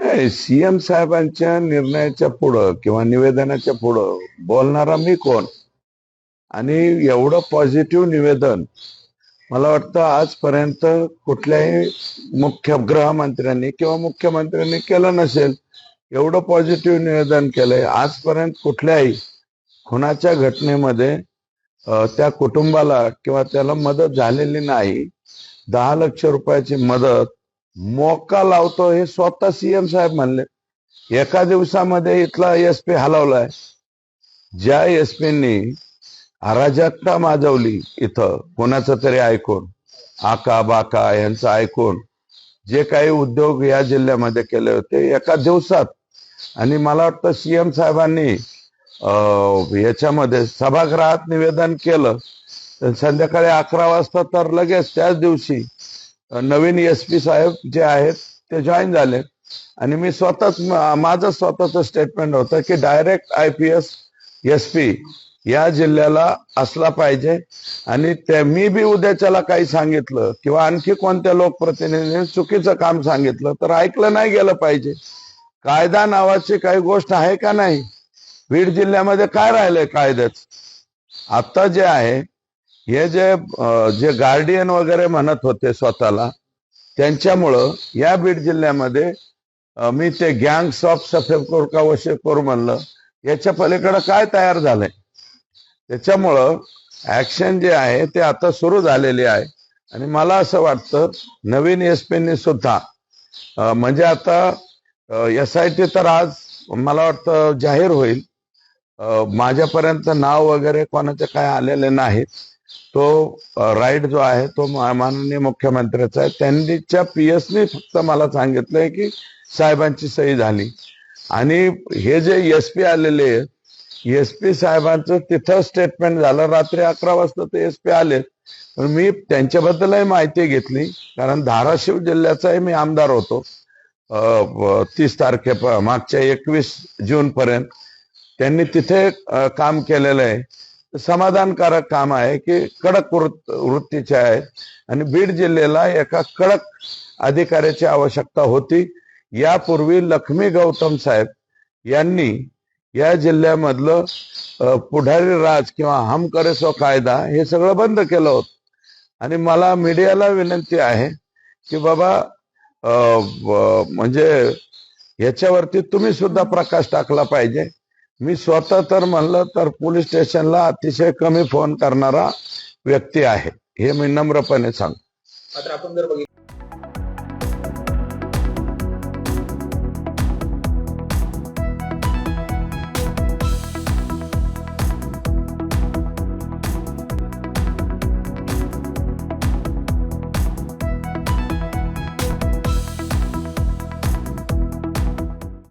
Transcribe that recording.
CM साहेबांच्या निर्णयाच्या पुढं किंवा निवेदनाच्या पुढं बोलणारा मी कोण? आणि एवढं पॉझिटिव्ह निवेदन मला वाटतं आजपर्यंत कुठल्याही मुख्य गृहमंत्र्यांनी किंवा मुख्यमंत्र्यांनी केलं नसेल एवढं पॉझिटिव्ह निवेदन केलंय. आजपर्यंत कुठल्याही खुनाच्या घटनेमध्ये त्या कुटुंबाला किंवा त्याला मदत झालेली नाही. दहा लक्ष रुपयाची मदत मोका लावतो हे स्वतः सीएम साहेब म्हणले. एका दिवसामध्ये इथला एस पी हलवलाय. ज्या एस पीनी अराजकता माजवली इथं कोणाचं तरी ऐकून आका बाका यांचं ऐकून जे काही उद्योग या जिल्ह्यामध्ये केले होते एका दिवसात. आणि मला वाटतं सीएम साहेबांनी अं, याच्यामध्ये सभागृहात निवेदन केलं. तर संध्याकाळी अकरा वाजता तर लगेच त्याच दिवशी नवीन एस पी साहेब जे आहेत ते जॉईन झाले. आणि मी स्वतःच माझं स्वतःच स्टेटमेंट होतं की direct I P S S P या जिल्ह्याला असला पाहिजे. आणि त्या मी बी उद्याच्याला काही सांगितलं किंवा आणखी कोणत्या लोकप्रतिनिधीने चुकीचं काम सांगितलं तर ऐकलं नाही गेलं पाहिजे. कायदा नावाची काही गोष्ट आहे का नाही? बीड जिल्ह्यामध्ये काय राहिलंय कायद्याच? आता जे आहे हे जे जे गार्डियन वगैरे म्हणत होते स्वतःला त्यांच्यामुळं या बीड जिल्ह्यामध्ये मी ते गँग्स ऑफ सफेदकोर का वशेकोर म्हणलं. याच्या पलीकडं काय तयार झालंय? त्याच्यामुळं ऍक्शन जे आहे ते आता सुरू झालेले आहे. आणि मला असं वाटतं नवीन एस पीनी सुद्धा म्हणजे आता एस आय टी तर आज मला वाटतं जाहीर होईल. माझ्यापर्यंत नाव वगैरे कोणाचे काय आलेले नाहीत. तो राईट जो आहे तो माननीय मुख्यमंत्र्याचा आहे. त्यांनीच्या पीएसनी फक्त मला सांगितलंय की साहेबांची सही झाली. आणि हे जे एस पी आलेले एस पी साहेबांचं तिथं स्टेटमेंट झालं रात्री अकरा वाजता ते एस पी आले पण मी त्यांच्याबद्दलही माहिती घेतली कारण धाराशिव जिल्ह्याचाही मी आमदार होतो. तीस तारखे मागच्या एकवीस जून पर्यंत त्यांनी तिथे काम केलेलं आहे. समाधानकारक काम आहे की कडक वृत्त वृत्तीचे आहेत. आणि बीड जिल्ह्याला एका कडक अधिकाऱ्याची आवश्यकता होती. यापूर्वी लक्ष्मी गौतम साहेब यांनी या जिल्ह्यामधलं पुढारी राज किंवा हम करेसो कायदा हे सगळं बंद केलं होतं. आणि मला मीडियाला विनंती आहे की बाबा म्हणजे याच्यावरती तुम्ही सुद्धा प्रकाश टाकला पाहिजे. मी स्वतः तर म्हणलं तर पोलीस स्टेशनला अतिशय कमी फोन करणारा व्यक्ती आहे. हे मी नम्रपणे सांगतो.